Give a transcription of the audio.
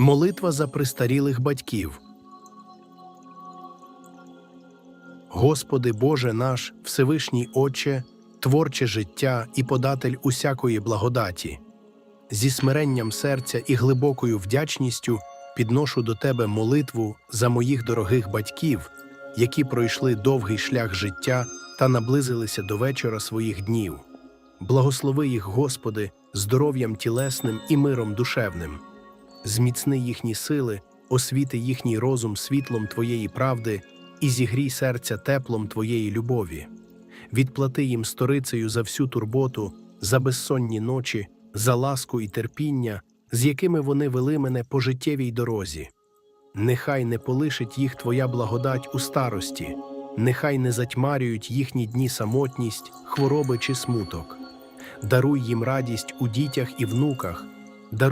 Молитва за престарілих батьків. Господи Боже наш, Всевишній Отче, творче життя і податель усякої благодаті. Зі смиренням серця і глибокою вдячністю підношу до Тебе молитву за моїх дорогих батьків, які пройшли довгий шлях життя та наблизилися до вечора своїх днів. Благослови їх, Господи, здоров'ям тілесним і миром душевним. Зміцни їхні сили, освіти їхній розум світлом Твоєї правди і зігрій серця теплом Твоєї любові. Відплати їм сторицею за всю турботу, за безсонні ночі, за ласку і терпіння, з якими вони вели мене по життєвій дорозі. Нехай не полишить їх Твоя благодать у старості, нехай не затьмарюють їхні дні самотність, хвороби чи смуток. Даруй їм радість у дітях і внуках,